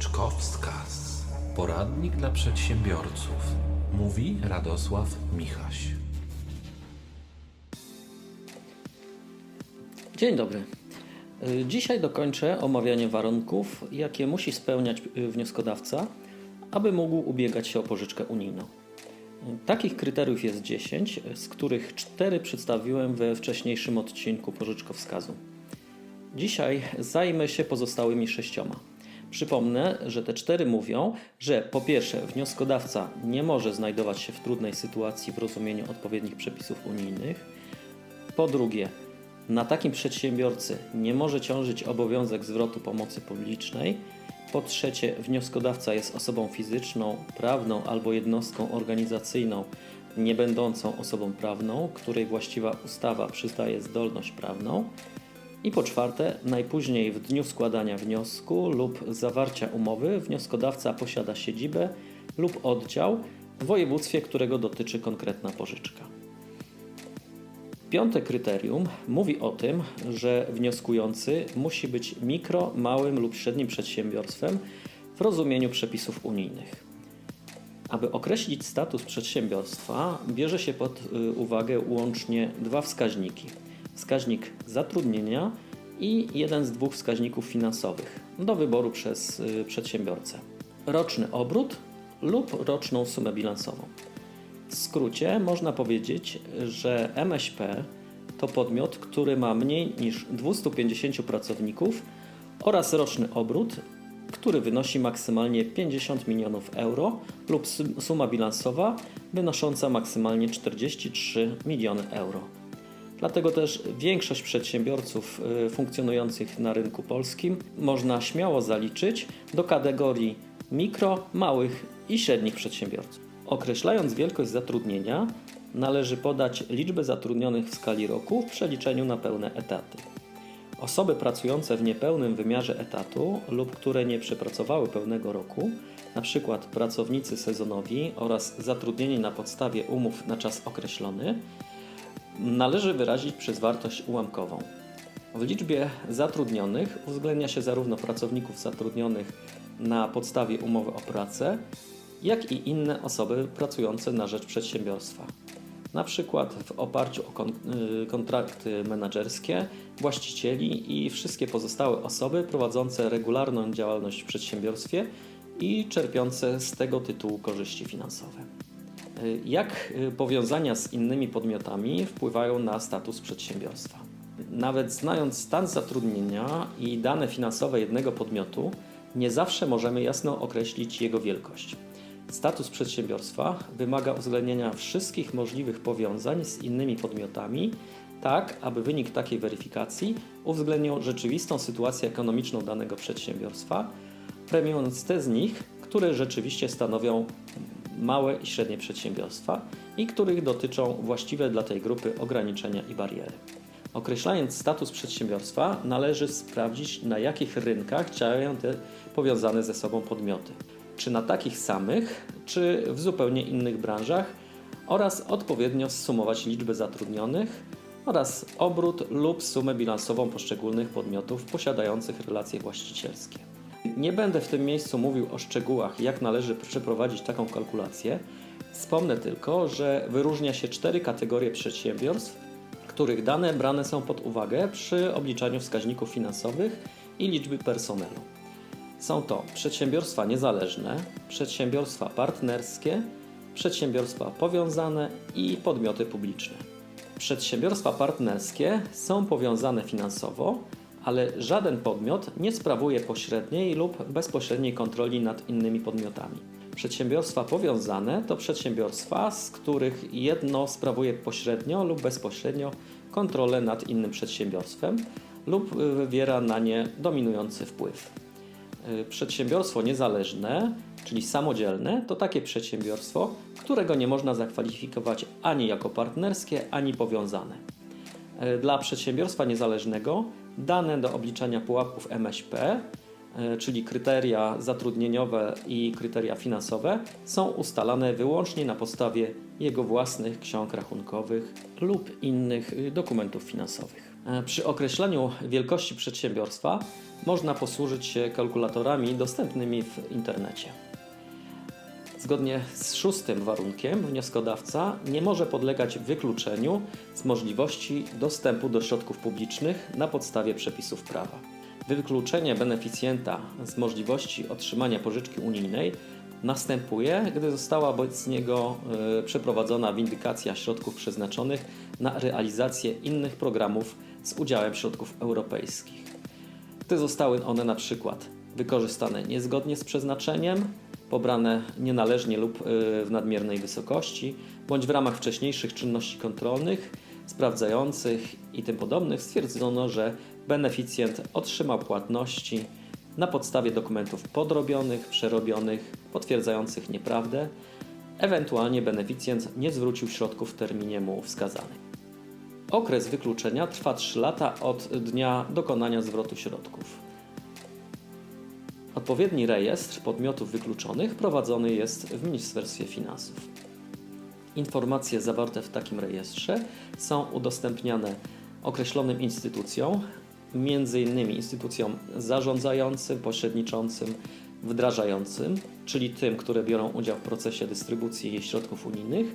Pożyczkowskaz. Poradnik dla przedsiębiorców. Mówi Radosław Michaś. Dzień dobry. Dzisiaj dokończę omawianie warunków, jakie musi spełniać wnioskodawca, aby mógł ubiegać się o pożyczkę unijną. Takich kryteriów jest 10, z których 4 przedstawiłem we wcześniejszym odcinku pożyczkowskazu. Dzisiaj zajmę się pozostałymi sześcioma. Przypomnę, że te cztery mówią, że po pierwsze wnioskodawca nie może znajdować się w trudnej sytuacji w rozumieniu odpowiednich przepisów unijnych. Po drugie, na takim przedsiębiorcy nie może ciążyć obowiązek zwrotu pomocy publicznej. Po trzecie, wnioskodawca jest osobą fizyczną, prawną albo jednostką organizacyjną nie będącą osobą prawną, której właściwa ustawa przyznaje zdolność prawną. I po czwarte, najpóźniej w dniu składania wniosku lub zawarcia umowy wnioskodawca posiada siedzibę lub oddział w województwie, którego dotyczy konkretna pożyczka. Piąte kryterium mówi o tym, że wnioskujący musi być mikro, małym lub średnim przedsiębiorstwem w rozumieniu przepisów unijnych. Aby określić status przedsiębiorstwa, bierze się pod y, uwagę łącznie dwa wskaźniki: wskaźnik zatrudnienia i jeden z dwóch wskaźników finansowych do wyboru przez y, przedsiębiorcę: roczny obrót lub roczną sumę bilansową. W skrócie można powiedzieć, że MŚP to podmiot, który ma mniej niż 250 pracowników oraz roczny obrót, który wynosi maksymalnie 50 milionów euro lub sum- suma bilansowa wynosząca maksymalnie 43 miliony euro. Dlatego też większość przedsiębiorców y, funkcjonujących na rynku polskim można śmiało zaliczyć do kategorii mikro, małych i średnich przedsiębiorców. Określając wielkość zatrudnienia, należy podać liczbę zatrudnionych w skali roku w przeliczeniu na pełne etaty. Osoby pracujące w niepełnym wymiarze etatu lub które nie przepracowały pełnego roku, np. pracownicy sezonowi oraz zatrudnieni na podstawie umów na czas określony, należy wyrazić przez wartość ułamkową. W liczbie zatrudnionych uwzględnia się zarówno pracowników zatrudnionych na podstawie umowy o pracę, jak i inne osoby pracujące na rzecz przedsiębiorstwa. Na przykład w oparciu o y, kontrakty menedżerskie, właścicieli i wszystkie pozostałe osoby prowadzące regularną działalność w przedsiębiorstwie i czerpiące z tego tytułu korzyści finansowe. Y, Jak y, powiązania z innymi podmiotami wpływają na status przedsiębiorstwa? Nawet znając stan zatrudnienia i dane finansowe jednego podmiotu, nie zawsze możemy jasno określić jego wielkość. Status przedsiębiorstwa wymaga uwzględnienia wszystkich możliwych powiązań z innymi podmiotami, tak aby wynik takiej weryfikacji uwzględniał rzeczywistą sytuację ekonomiczną danego przedsiębiorstwa, premiując te z nich, które rzeczywiście stanowią małe i średnie przedsiębiorstwa i których dotyczą właściwe dla tej grupy ograniczenia i bariery. Określając status przedsiębiorstwa, należy sprawdzić, na jakich rynkach działają te powiązane ze sobą podmioty. Czy na takich samych, czy w zupełnie innych branżach, oraz odpowiednio zsumować liczbę zatrudnionych oraz obrót lub sumę bilansową poszczególnych podmiotów posiadających relacje właścicielskie. Nie będę w tym miejscu mówił o szczegółach, jak należy przeprowadzić taką kalkulację. Wspomnę tylko, że wyróżnia się cztery kategorie przedsiębiorstw, których dane brane są pod uwagę przy obliczaniu wskaźników finansowych i liczby personelu. Są to przedsiębiorstwa niezależne, przedsiębiorstwa partnerskie, przedsiębiorstwa powiązane i podmioty publiczne. Przedsiębiorstwa partnerskie są powiązane finansowo, ale żaden podmiot nie sprawuje pośredniej lub bezpośredniej kontroli nad innymi podmiotami. Przedsiębiorstwa powiązane to przedsiębiorstwa, z których jedno sprawuje pośrednio lub bezpośrednio kontrolę nad innym przedsiębiorstwem lub wywiera na nie dominujący wpływ. Y, Przedsiębiorstwo niezależne, czyli samodzielne, to takie przedsiębiorstwo, którego nie można zakwalifikować ani jako partnerskie, ani powiązane. Y, Dla przedsiębiorstwa niezależnego dane do obliczania pułapów MŚP, y, czyli kryteria zatrudnieniowe i kryteria finansowe, są ustalane wyłącznie na podstawie jego własnych ksiąg rachunkowych lub innych y, dokumentów finansowych. E, Przy określaniu wielkości przedsiębiorstwa można posłużyć się kalkulatorami dostępnymi w internecie. Zgodnie z szóstym warunkiem wnioskodawca nie może podlegać wykluczeniu z możliwości dostępu do środków publicznych na podstawie przepisów prawa. Wykluczenie beneficjenta z możliwości otrzymania pożyczki unijnej następuje, gdy została wobec niego e, przeprowadzona windykacja środków przeznaczonych na realizację innych programów z udziałem środków europejskich gdy zostały one na przykład wykorzystane niezgodnie z przeznaczeniem, pobrane nienależnie lub y, w nadmiernej wysokości, bądź w ramach wcześniejszych czynności kontrolnych, sprawdzających i tym podobnych stwierdzono, że beneficjent otrzymał płatności na podstawie dokumentów podrobionych, przerobionych, potwierdzających nieprawdę, ewentualnie beneficjent nie zwrócił środków w terminie mu wskazanym. Okres wykluczenia trwa 3 lata od dnia dokonania zwrotu środków. Odpowiedni rejestr podmiotów wykluczonych prowadzony jest w Ministerstwie Finansów. Informacje zawarte w takim rejestrze są udostępniane określonym instytucjom, m.in. instytucjom zarządzającym, pośredniczącym, wdrażającym, czyli tym, które biorą udział w procesie dystrybucji środków unijnych,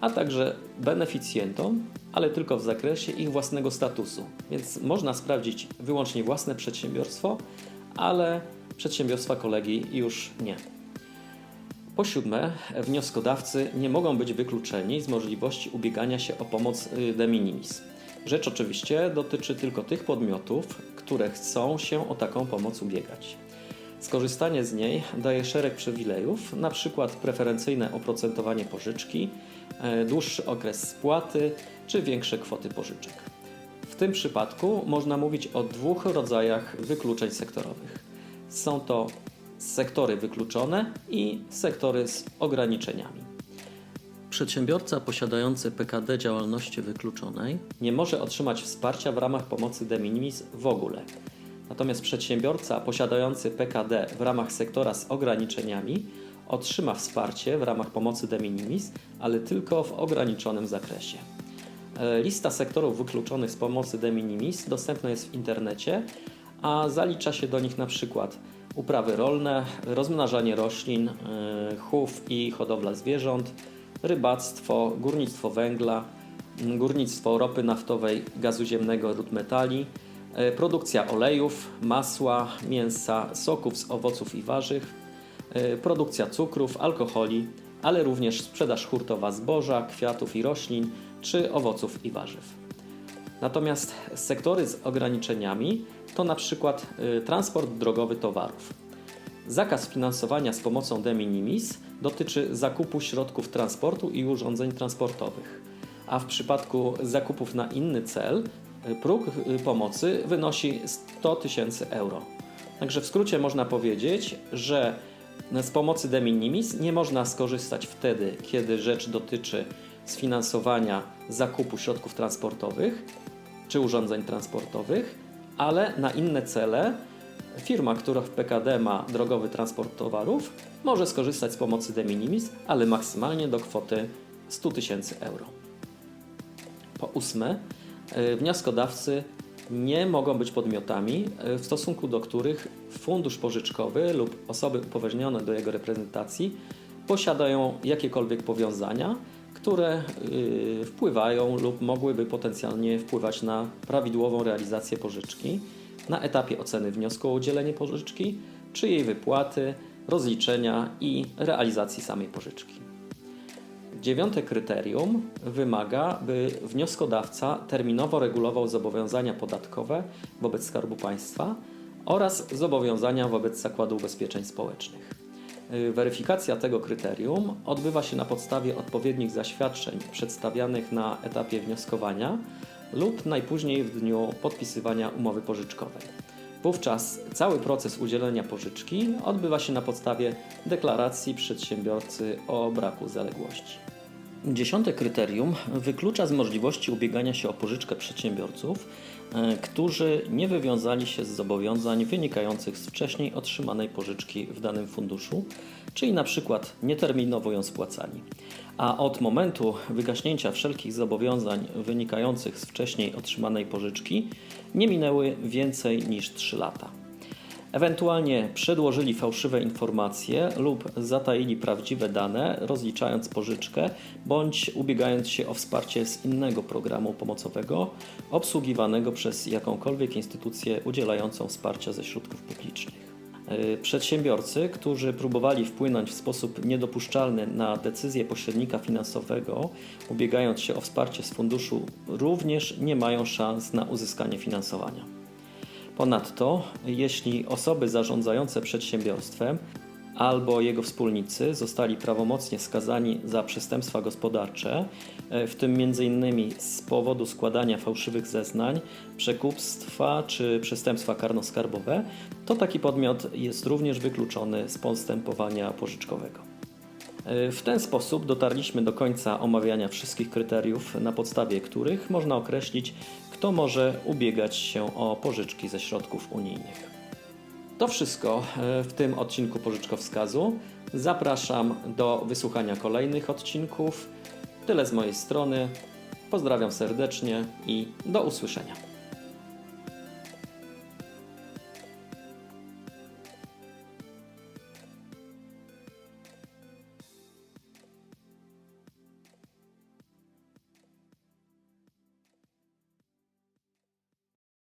a także beneficjentom, ale tylko w zakresie ich własnego statusu. Więc można sprawdzić wyłącznie własne przedsiębiorstwo, ale przedsiębiorstwa kolegi już nie. Po siódme, wnioskodawcy nie mogą być wykluczeni z możliwości ubiegania się o pomoc y, de minimis. Rzecz oczywiście dotyczy tylko tych podmiotów, które chcą się o taką pomoc ubiegać. Skorzystanie z niej daje szereg przywilejów, np. preferencyjne oprocentowanie pożyczki, e, dłuższy okres spłaty czy większe kwoty pożyczek. W tym przypadku można mówić o dwóch rodzajach wykluczeń sektorowych. Są to sektory wykluczone i sektory z ograniczeniami. Przedsiębiorca posiadający PKD działalności wykluczonej nie może otrzymać wsparcia w ramach pomocy de minimis w ogóle. Natomiast przedsiębiorca posiadający PKD w ramach sektora z ograniczeniami otrzyma wsparcie w ramach pomocy de minimis, ale tylko w ograniczonym zakresie. E, Lista sektorów wykluczonych z pomocy de minimis dostępna jest w internecie, a zalicza się do nich na przykład uprawy rolne, rozmnażanie roślin, e, chów i hodowla zwierząt, rybactwo, górnictwo węgla, górnictwo ropy naftowej, gazu ziemnego lub metali, e, produkcja olejów, masła, mięsa, soków z owoców i warzyw, e, produkcja cukrów, alkoholi, ale również sprzedaż hurtowa zboża, kwiatów i roślin czy owoców i warzyw. Natomiast sektory z ograniczeniami to na przykład y, transport drogowy towarów. Zakaz finansowania z pomocą de minimis dotyczy zakupu środków transportu i urządzeń transportowych, a w przypadku zakupów na inny cel y, próg y, pomocy wynosi 100 tysięcy euro. Także w skrócie można powiedzieć, że z pomocy de minimis nie można skorzystać wtedy, kiedy rzecz dotyczy sfinansowania zakupu środków transportowych czy urządzeń transportowych, ale na inne cele firma, która w PKD ma drogowy transport towarów, może skorzystać z pomocy de minimis, ale maksymalnie do kwoty 100 tysięcy euro. Po ósme, y, wnioskodawcy nie mogą być podmiotami, y, w stosunku do których fundusz pożyczkowy lub osoby upoważnione do jego reprezentacji posiadają jakiekolwiek powiązania, które y, wpływają lub mogłyby potencjalnie wpływać na prawidłową realizację pożyczki na etapie oceny wniosku o udzielenie pożyczki, czy jej wypłaty, rozliczenia i realizacji samej pożyczki. Dziewiąte kryterium wymaga, by wnioskodawca terminowo regulował zobowiązania podatkowe wobec Skarbu Państwa oraz zobowiązania wobec Zakładu Ubezpieczeń Społecznych. Y, Weryfikacja tego kryterium odbywa się na podstawie odpowiednich zaświadczeń przedstawianych na etapie wnioskowania lub najpóźniej w dniu podpisywania umowy pożyczkowej. Wówczas cały proces udzielenia pożyczki odbywa się na podstawie deklaracji przedsiębiorcy o braku zaległości. Dziesiąte kryterium wyklucza z możliwości ubiegania się o pożyczkę przedsiębiorców, e, którzy nie wywiązali się z zobowiązań wynikających z wcześniej otrzymanej pożyczki w danym funduszu, czyli na przykład nieterminowo ją spłacali. A od momentu wygaśnięcia wszelkich zobowiązań wynikających z wcześniej otrzymanej pożyczki nie minęły więcej niż 3 lata. Ewentualnie przedłożyli fałszywe informacje lub zataili prawdziwe dane, rozliczając pożyczkę bądź ubiegając się o wsparcie z innego programu pomocowego obsługiwanego przez jakąkolwiek instytucję udzielającą wsparcia ze środków publicznych. Yy, Przedsiębiorcy, którzy próbowali wpłynąć w sposób niedopuszczalny na decyzję pośrednika finansowego, ubiegając się o wsparcie z funduszu, również nie mają szans na uzyskanie finansowania. Ponadto, jeśli osoby zarządzające przedsiębiorstwem albo jego wspólnicy zostali prawomocnie skazani za przestępstwa gospodarcze, e, w tym m.in. z powodu składania fałszywych zeznań, przekupstwa czy przestępstwa karnoskarbowe, to taki podmiot jest również wykluczony z postępowania pożyczkowego. W ten sposób dotarliśmy do końca omawiania wszystkich kryteriów, na podstawie których można określić, kto może ubiegać się o pożyczki ze środków unijnych. To wszystko e, w tym odcinku pożyczkowskazu. Zapraszam do wysłuchania kolejnych odcinków. Tyle z mojej strony. Pozdrawiam serdecznie i do usłyszenia.